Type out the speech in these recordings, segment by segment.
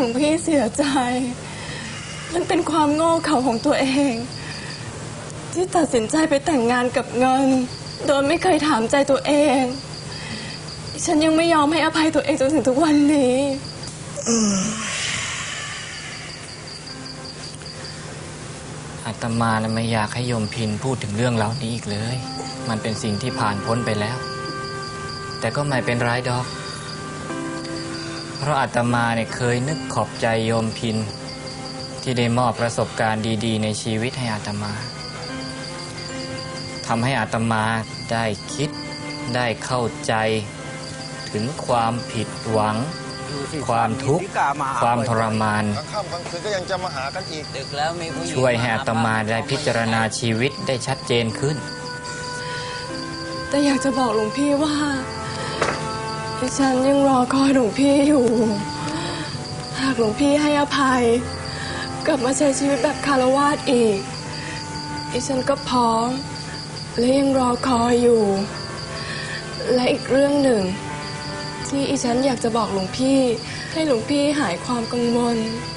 หลวงพี่เสียใจ มันเป็นความโง่เขลาของตัวเอง ที่ตัดสินใจไปแต่งงานกับเงิน โดยไม่เคยถามใจตัวเอง ฉันยังไม่ยอมให้อภัยตัวเองจนถึงทุกวันนี้อาตมานะไม่อยากให้โยมพินพูดถึงเรื่องเหล่านี้อีกเลย มันเป็นสิ่งที่ผ่านพ้นไปแล้ว แต่ก็ไม่เป็นไรดอก เพราะอาตมาเนี่ยเคยนึกขอบใจโยมพิน ที่ได้มอบประสบการณ์ดี ๆ ในชีวิตให้อาตมาทำให้อาตมาได้คิดได้เข้าใจ ถึงความผิดหวัง ความทุกข์ ความทรมานกลางค่ำกลางคืนก็ยังจะมาหากันอีกดึกแล้วมีผู้หญิงช่วยให้อาตมาได้พิจารณาชีวิตได้ชัดเจนขึ้น แต่อยากจะบอกหลวงพี่ว่าดิ ฉันยังรอคอยหลวงพี่อยู่ หากหลวงพี่ให้อภัย กลับมาใช้ชีวิตแบบคารวาสอีกดิฉันก็พร้อม และยังรอคอยอยู่ และอีกเรื่องหนึ่ง ที่อีฉันอยากจะบอกหลวงพี่ ให้หลวงพี่หายความกังวล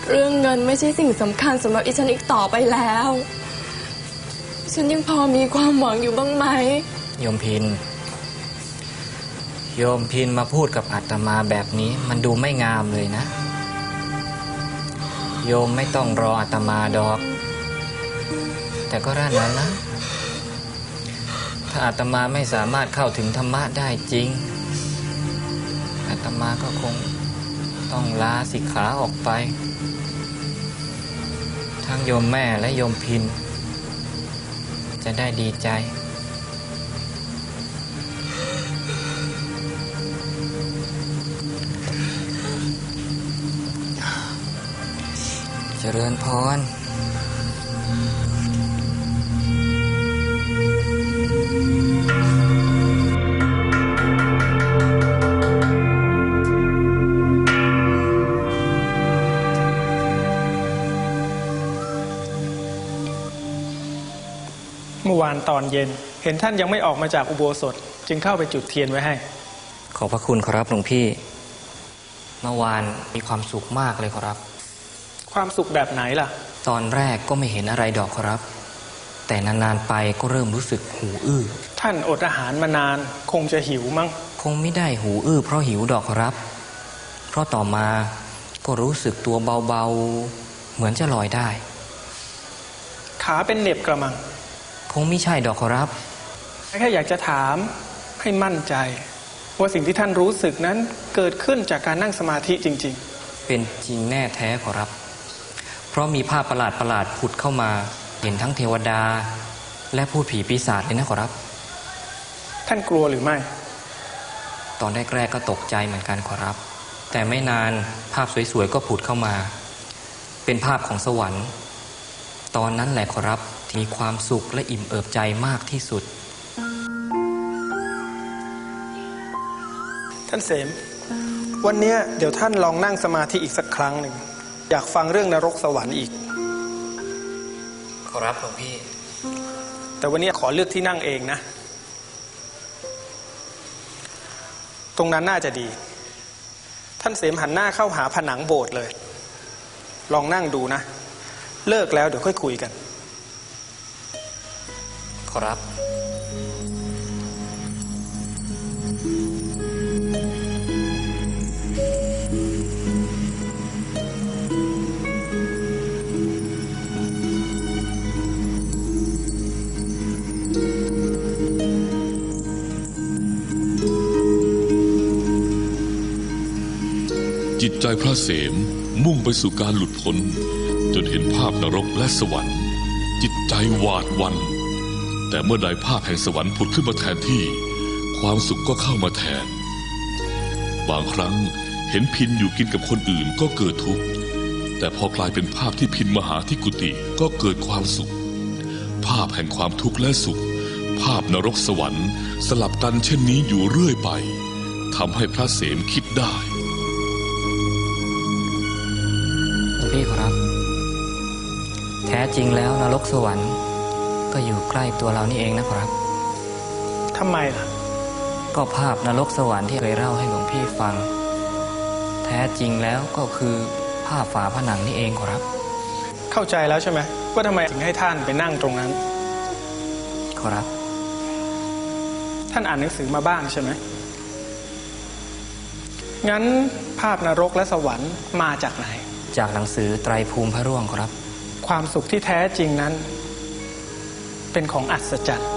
เรื่องเงินไม่ใช่สิ่งสำคัญสำหรับอีฉันอีกต่อไปแล้ว ฉันยังพอมีความหวังอยู่บ้างไหม โยมพิน โยมพินมาพูดกับอาตมาแบบนี้มันดูไม่งามเลยนะ โยมไม่ต้องรออาตมาดอก แต่ก็ร่านนั้นนะ ถ้าอาตมาไม่สามารถเข้าถึงธรรมะได้จริง อาตมาก็คงต้องลาสิกขาออกไป ทั้งโยมแม่และโยมพิน จะได้ดีใจ เจริญพรเมื่อวานตอนเย็น เห็นท่านยังไม่ออกมาจากอุโบสถ จึงเข้าไปจุดเทียนไว้ให้ ขอบพระคุณครับหลวงพี่ เมื่อวานมีความสุขมากเลยครับ ความสุขแบบไหนล่ะ ตอนแรกก็ไม่เห็นอะไรดอกครับ แต่นานๆไปก็เริ่มรู้สึกหูอื้อ ท่านอดอาหารมานานคงจะหิวมั้ง คงไม่ได้หูอื้อเพราะหิวดอกครับ เพราะต่อมาก็รู้สึกตัวเบาๆ เหมือนจะลอยได้ ขาเป็นเหน็บกระมัง คงไม่ใช่ดอกครับ แค่อยากจะถามให้มั่นใจ ว่าสิ่งที่ท่านรู้สึกนั้นเกิดขึ้นจากการนั่งสมาธิจริงเป็นจริงแน่แท้ขอรับ เพราะมีภาพประหลาดประหลาดๆผุดเข้ามา เห็นทั้งเทวดา และพูดผีปีศาจเลยนะขอรับๆท่านกลัวหรือไม่ ตอนแรกๆก็ตกใจเหมือนกันขอรับ แต่ไม่นานภาพสวยๆก็ผุดเข้ามา เป็นภาพของสวรรค์ ตอนนั้นแหละขอรับที่มีความสุขและอิ่มเอิบใจมากที่สุด ท่านเสม วันเนี้ยเดี๋ยวท่านลองนั่งสมาธิอีกสักครั้งหนึ่ง อยากฟังเรื่องนรกสวรรค์อีก ขอรับหลวงพี่ แต่วันนี้ขอเลือกที่นั่งเองนะ ตรงนั้นน่าจะดี ท่านเสมหันหน้าเข้าหาผนังโบสถ์เลย ลองนั่งดูนะ เลิกแล้วเดี๋ยวค่อยคุยกัน ขอรับ จิตใจพระเสมมุ่งไปสู่การหลุดพ้น จนเห็นภาพนรกและสวรรค์ จิตใจหวาดวัน แต่เมื่อใดภาพแห่งสวรรค์ผุดขึ้นมาแทนที่ ความสุขก็เข้ามาแทน บางครั้งเห็นพินอยู่กินกับคนอื่นก็เกิดทุกข์แต่พอกลายเป็นภาพที่พินมาหาที่กุฏิก็เกิดความสุข ภาพแห่งความทุกข์และสุข ภาพนรกสวรรค์ สลับกันเช่นนี้อยู่เรื่อยไปทำให้พระเสมคิดได้ พี่ครับ แท้จริงแล้วนรกสวรรค์ ก็อยู่ใกล้ตัวเรานี่เองนะครับทำไมล่ะ ก็ภาพนรกสวรรค์ที่เคยเล่าให้หลวงพี่ฟัง แท้จริงแล้วก็คือภาพฝาผนังนี่เองขอรับ เข้าใจแล้วใช่ไหมว่าทำไมถึงให้ท่านไปนั่งตรงนั้นขอรับ ท่านอ่านหนังสือมาบ้างใช่ไหมงั้นภาพนรกและสวรรค์มาจากไหน จากหนังสือไตรภูมิพระร่วงขอรับ ความสุขที่แท้จริงนั้น เป็นของอัศจรรย์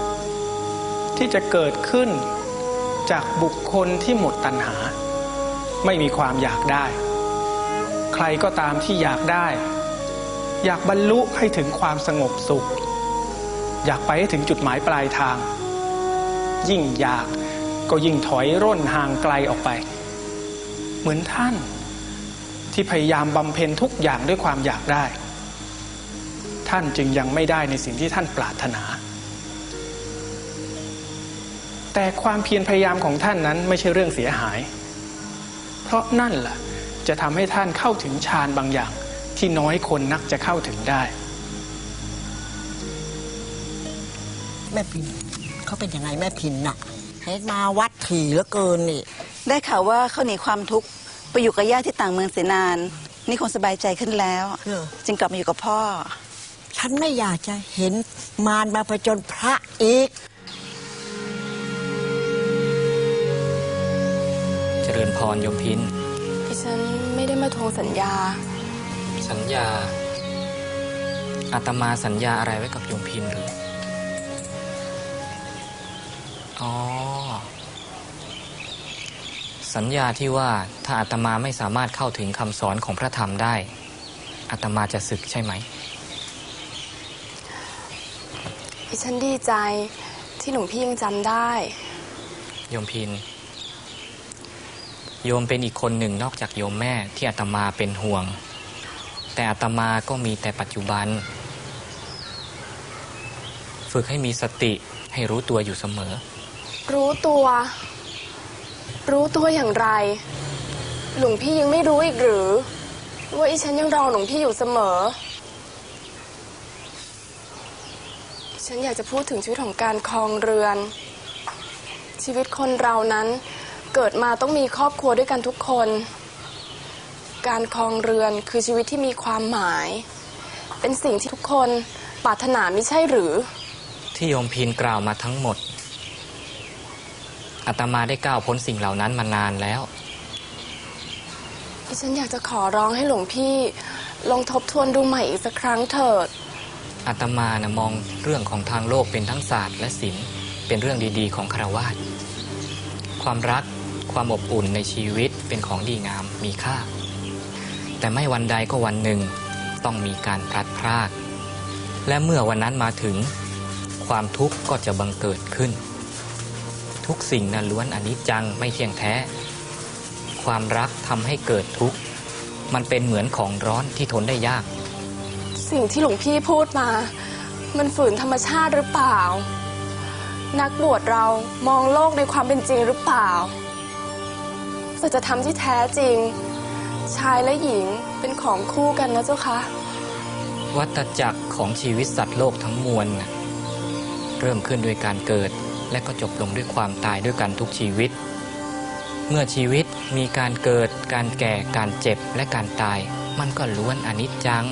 ที่จะเกิดขึ้นจากบุคคลที่หมดตัณหา ไม่มีความอยากได้ ใครก็ตามที่อยากได้ อยากบรรลุให้ถึงความสงบสุข อยากไปให้ถึงจุดหมายปลายทาง ยิ่งอยากก็ยิ่งถอยร่นห่างไกลออกไป เหมือนท่าน ที่พยายามบำเพ็ญทุกอย่างด้วยความอยากได้ ท่านจึงยังไม่ได้ในสิ่งที่ท่านปรารถนา แต่ความเพียรพยายามของท่านนั้นไม่ใช่เรื่องเสียหาย เพราะนั่นล่ะจะทำให้ท่านเข้าถึงฌานบางอย่างที่น้อยคนนักจะเข้าถึงได้ แม่พินเขาเป็นยังไงแม่พินน่ะเห็นมาวัดถี่เหลือเกินนี่ ได้ข่าวว่าเขาหนีความทุกข์ ไปอยู่กับญาติที่ต่างเมืองเสียนาน นี่คงสบายใจขึ้นแล้วเออจึงกลับมาอยู่กับพ่อ ฉันไม่อยากจะเห็นมารมาผจญพระอีก เจริญพรโยมพิน ดิฉันไม่ได้มาทวงสัญญา สัญญา อาตมาสัญญาอะไรไว้กับโยมพินหรือ อ๋อ สัญญาที่ว่าถ้าอาตมาไม่สามารถเข้าถึงคำสอนของพระธรรมได้อาตมาจะศึกใช่ไหมดิฉันดีใจที่หลวงพี่ยังจำได้ โยมพิน โยมเป็นอีกคนหนึ่งนอกจากโยมแม่ที่อาตมาเป็นห่วง แต่อาตมาก็มีแต่ปัจจุบัน ฝึกให้มีสติให้รู้ตัวอยู่เสมอ รู้ตัว รู้ตัวอย่างไร หลวงพี่ยังไม่รู้อีกหรือ ว่าอีฉันยังรอหลวงพี่อยู่เสมอ ฉันอยากจะพูดถึงชีวิตของการครองเรือน ชีวิตคนเรานั้นเกิดมาต้องมีครอบครัวด้วยกันทุกคน การครองเรือนคือชีวิตที่มีความหมาย เป็นสิ่งที่ทุกคนปรารถนาไม่ใช่หรือ ที่โยมพินกล่าวมาทั้งหมด อาตมาได้ก้าวพ้นสิ่งเหล่านั้นมานานแล้วดิฉันอยากจะขอร้องให้หลวงพี่ลองทบทวนดูใหม่อีกสักครั้งเถิดอาตมานะมองเรื่องของทางโลกเป็นทั้งศาสตร์และศิลป์เป็นเรื่องดีๆ ของคารวาสความรักความอบอุ่นในชีวิตเป็นของดีงามมีค่า แต่ไม่วันใดก็วันหนึ่งต้องมีการพลัดพราก และเมื่อวันนั้นมาถึง ความทุกข์ก็จะบังเกิดขึ้น ทุกสิ่งนั้นล้วนอนิจจังไม่เที่ยงแท้ ความรักทำให้เกิดทุกข์ มันเป็นเหมือนของร้อนที่ทนได้ยาก สิ่งที่หลวงพี่พูดมา มันฝืนธรรมชาติหรือเปล่า นักบวชเรามองโลกในความเป็นจริงหรือเปล่าสัจธรรมที่แท้จริง ชายและหญิงเป็นของคู่กันนะเจ้าคะวัฏจักรของชีวิตสัตว์โลกทั้งมวลน่ะเริ่มขึ้นด้วยการเกิด และก็จบลงด้วยความตายด้วยกันทุกชีวิต เมื่อชีวิตมีการเกิด การแก่ การเจ็บและการตาย มันก็ล้วนอนิจจัง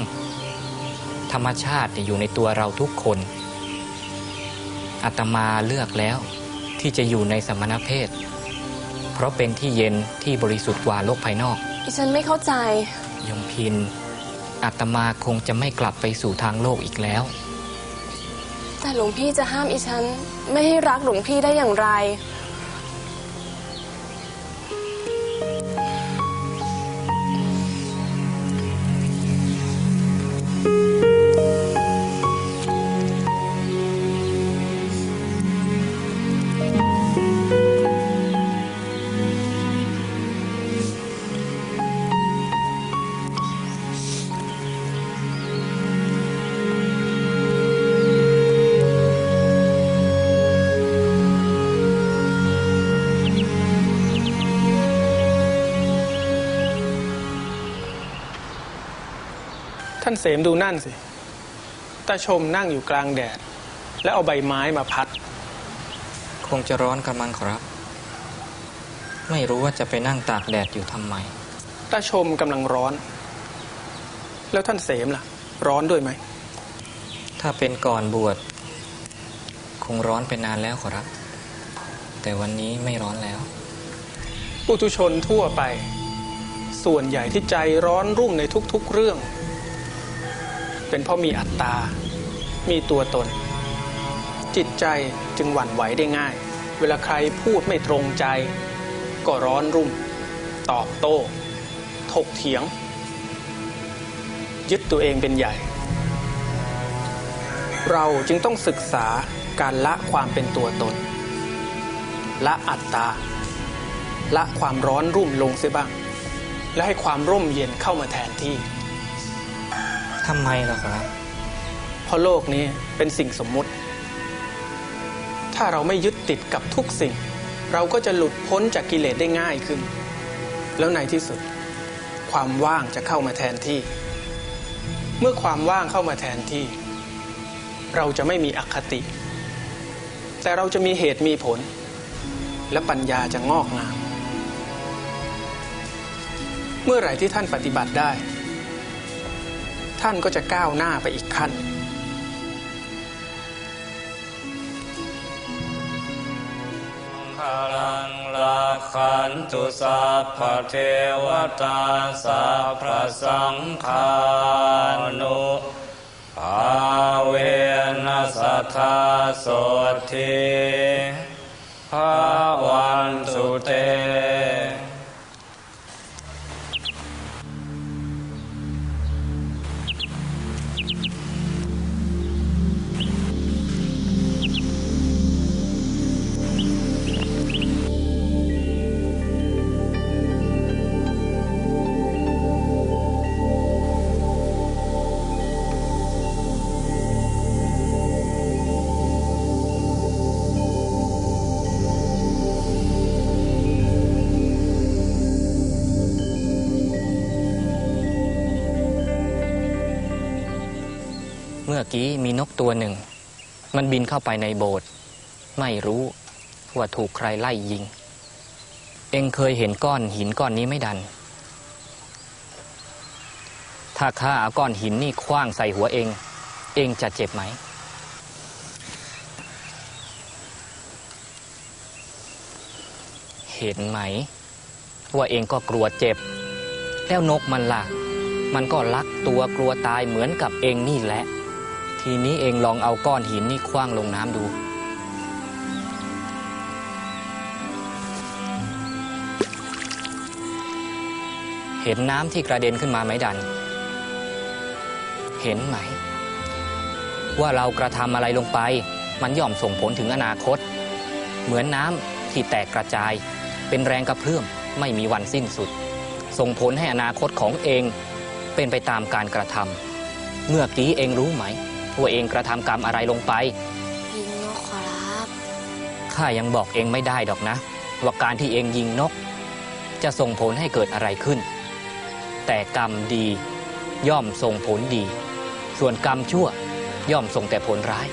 ธรรมชาติเนี่ยอยู่ในตัวเราทุกคนอาตมาเลือกแล้วที่จะอยู่ในสมณเพศ เพราะเป็นที่เย็นที่บริสุทธิ์กว่าโลกภายนอกดิฉันไม่เข้าใจ ยมพิน อาตมาคงจะไม่กลับไปสู่ทางโลกอีกแล้ว แต่หลวงพี่จะห้ามอีฉันไม่ให้รักหลวงพี่ได้อย่างไร ท่านเสมดูนั่นสิตาชมนั่งอยู่กลางแดด แล้วเอาใบไม้มาพัด คงจะร้อนกันมังครับ ไม่รู้ว่าจะไปนั่งตากแดดอยู่ทำไมตาชมกำลังร้อน แล้วท่านเสมล่ะ ร้อนด้วยไหม ถ้าเป็นก่อนบวชคงร้อนไปนานแล้วขอรับ แต่วันนี้ไม่ร้อนแล้วปุถุชนทั่วไป ส่วนใหญ่ที่ใจร้อนรุ่มในทุกๆเรื่อง เป็นเพราะมีอัตตา มีตัวตน จิตใจจึงหวั่นไหวได้ง่าย เวลาใครพูดไม่ตรงใจ ก็ร้อนรุ่ม ตอบโต้ ถกเถียง ยึดตัวเองเป็นใหญ่ เราจึงต้องศึกษาการละความเป็นตัวตน ละอัตตา ละความร้อนรุ่มลงเสียบ้าง และให้ความร่มเย็นเข้ามาแทนที่ ทำไมล่ะครับ เพราะโลกนี้เป็นสิ่งสมมุติ ถ้าเราไม่ยึดติดกับทุกสิ่ง เราก็จะหลุดพ้นจากกิเลสได้ง่ายขึ้น แล้วในที่สุด ความว่างจะเข้ามาแทนที่ เมื่อความว่างเข้ามาแทนที่ เราจะไม่มีอคติ แต่เราจะมีเหตุมีผล และปัญญาจะงอกงาม เมื่อไหร่ที่ท่านปฏิบัติได้ ท่านก็จะก้าวหน้าไปอีกขั้น พลังลักขันตุสัพพเทวตาสัพพะสังฆานุภาเวนัสทธาโสทิภาวันสุเต มื่อกี้มีนกตัวหนึ่ง มันบินเข้าไปในโบสถ์ไม่รู้ว่าถูกใครไล่ยิง เองเคยเห็นก้อนหินก้อนนี้ไม่ดัน ถ้าข้าเอาก้อนหินนี่คว้างใส่หัวเอง เองจะเจ็บไหม เห็นไหม ว่าเองก็กลัวเจ็บ แล้วนกมันล่ะ มันก็ลักตัวกลัวตายเหมือนกับเองนี่แหละ ทีนี้เองลองเอาก้อนหินนี่คว้างลงน้ำดู เห็นน้ำที่กระเด็นขึ้นมาไหมดัน เห็นไหม ว่าเรากระทำอะไรลงไป มันย่อมส่งผลถึงอนาคต เหมือนน้ำที่แตกกระจาย เป็นแรงกระเพื่อมไม่มีวันสิ้นสุด ส่งผลให้อนาคตของเองเป็นไปตามการกระทำเมื่อกี้เองรู้ไหม ว่าเองกระทำกรรมอะไรลงไป ยิงนกขอรับข้ายังบอกเองไม่ได้ดอกนะ ว่าการที่เองยิงนก จะส่งผลให้เกิดอะไรขึ้น แต่กรรมดีย่อมส่งผลดี ส่วนกรรมชั่วย่อมส่งแต่ผลร้าย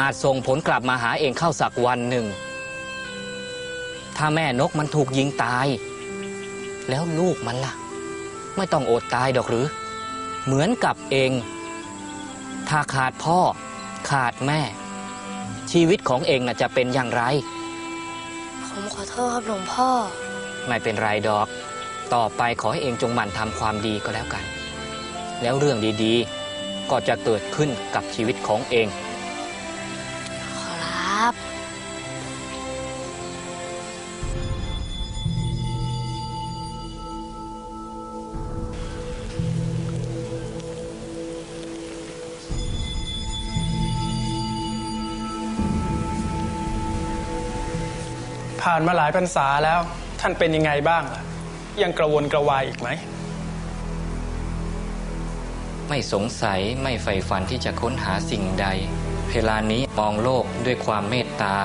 อาจส่งผลกลับมาหาเองเข้าสักวันหนึ่ง ถ้าแม่นกมันถูกยิงตาย แล้วลูกมันล่ะ ไม่ต้องอดตายดอกหรือ เหมือนกับเอง ถ้าขาดพ่อขาดแม่ ชีวิตของเองน่ะจะเป็นอย่างไร ผมขอโทษครับหลวงพ่อ ไม่เป็นไรดอก ต่อไปขอให้เองจงหมั่นทำความดีก็แล้วกัน แล้วเรื่องดีๆ ก็จะเกิดขึ้นกับชีวิตของเอง ผ่านมาหลายพรรษาแล้ว ท่านเป็นยังไงบ้างล่ะยังกระวนกระวายอีกไหม ไม่สงสัยไม่ใฝ่ฝันที่จะค้นหาสิ่งใด เวลานี้มองโลกด้วยความเมตตา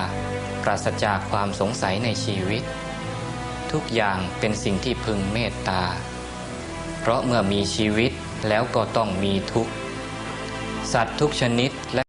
ปราศจากความสงสัยในชีวิต ทุกอย่างเป็นสิ่งที่พึงเมตตา เพราะเมื่อมีชีวิตแล้วก็ต้องมีทุกข์ สัตว์ทุกชนิดและ